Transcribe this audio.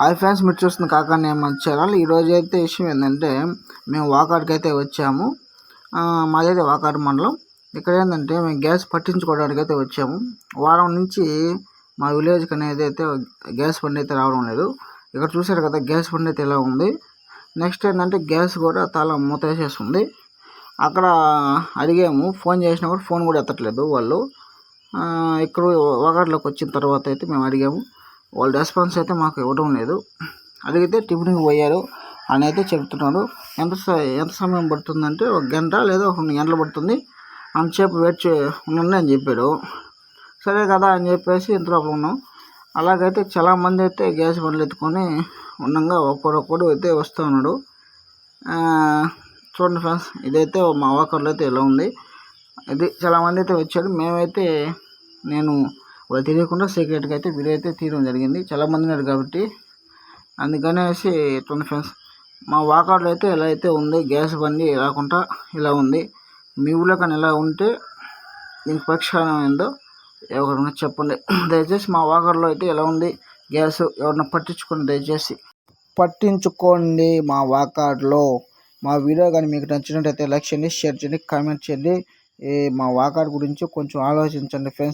Hi friends మీరు చూస్తుంది కాకా నేను ఛానల్ ఈరోజు అయితే విషయం ఏంటంటే మేము వాకాడ్కి అయితే వచ్చాము మాదైతే వాకాడ్ మండలం. ఇక్కడ ఏంటంటే మేము గ్యాస్ పట్టించుకోవడానికి అయితే వచ్చాము. వారం నుంచి మా విలేజ్కి అనేది అయితే గ్యాస్ బండి అయితే రావడం లేదు. ఇక్కడ చూసారు కదా గ్యాస్ బండి అయితే ఇలా ఉంది. నెక్స్ట్ ఏంటంటే గ్యాస్ కూడా తల మూతేసేస్తుంది అక్కడ అడిగాము. ఫోన్ చేసినా కూడా ఫోన్ కూడా ఎత్తట్లేదు వాళ్ళు. ఇక్కడ వాకాడ్లోకి వచ్చిన తర్వాత అయితే మేము అడిగాము. వాళ్ళ రెస్పాన్స్ అయితే మాకు ఇవ్వడం లేదు. అడిగితే టిఫిన్కి పోయారు అని అయితే చెప్తున్నారు. ఎంత స- ఎంత సమయం పడుతుందంటే ఒక గంట లేదా ఒక రెండు గంటలు పడుతుంది. అంతసేపు వెయిట్ చే ఉండండి అని చెప్పాడు సరే కదా అని చెప్పేసి ఇంతలోపల ఉన్నాం. అలాగైతే చాలామంది అయితే గ్యాస్ బండ్లు ఎత్తుకొని ఉండగా ఒక్కడొక్కడు అయితే వస్తూ ఉన్నాడు. చూడండి ఫ్రెండ్స్ ఇదైతే మా వాకర్లో అయితే ఇలా ఉంది. ఇది చాలామంది అయితే వచ్చారు. మేమైతే నేను వాళ్ళు తెలియకుండా సీక్రెట్గా అయితే వీడియో అయితే తీయడం జరిగింది. చాలామంది ఉన్నారు కాబట్టి అందుకనేసి ట్వంటీ ఫ్రెండ్స్ మా వాకాడ్లో అయితే ఎలా అయితే ఉంది గ్యాస్ బండి రాకుండా ఇలా ఉంది. మీ ఊళ్ళో కానీ ఇలా ఉంటే దీనికి పరిష్కారం ఏందో ఎవరైనా చెప్పండి. దయచేసి మా వాకర్లో అయితే ఎలా ఉంది గ్యాస్ ఎవరన్నా పట్టించుకోండి దయచేసి. పట్టించుకోండి మా వాకాడ్లో. మా వీడియో కానీ మీకు నచ్చినట్టయితే లైక్ చేయండి షేర్ చేయండి కామెంట్ చేయండి. మా వాకాడ్ గురించి కొంచెం ఆలోచించండి ఫ్రెండ్స్